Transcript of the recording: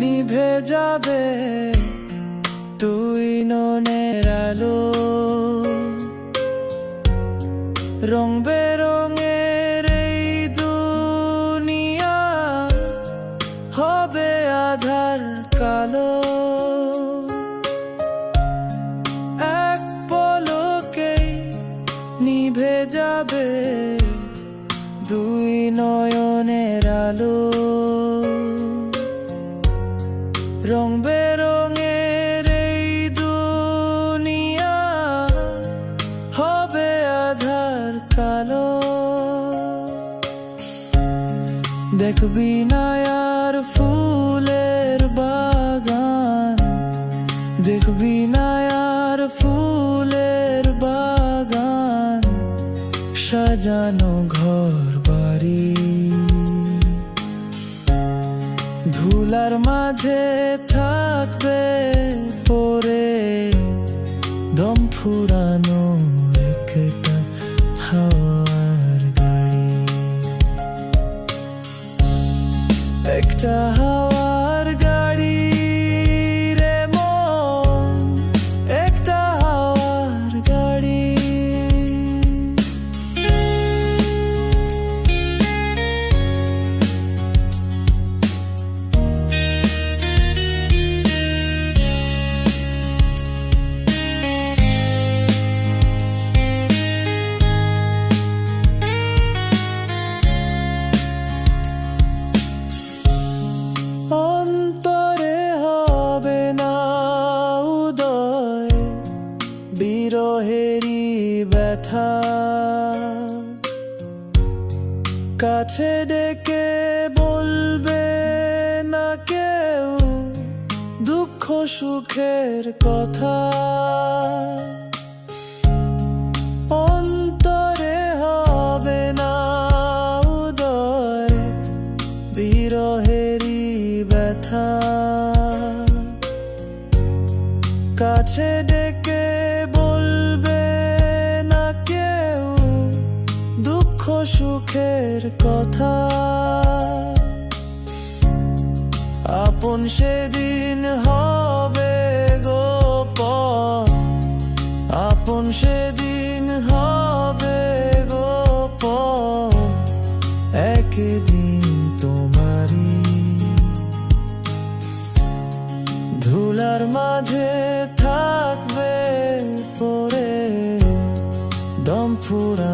নিভে যাবে তুই ননের আলো। রং বেরঙের এই দুনিয়া হবে আধার কালো। এক পলকেই নিভে যাবে দুই নয়নের আলো। দেখবি না আর ফুলের বাগান। দেখবি না আর ফুলের বাগান। সাজানো ঘর বাড়ি ধুলার মাঝে থাকবে পরে দম ফুরানো একটা একটা কাছে ডেকে বলবে না কেউ দুঃখ সুখের কথা। অন্তরে হবে না উদয়, বিরহেরই ব্যথা। কাছে ডেকে সুখের কথা। আপন সেদিন হবে গোপ আপন সেদিন হবে গোপ একদিন তোমারি ধুলার মাঝে থাকবে পরে। দম ফুরা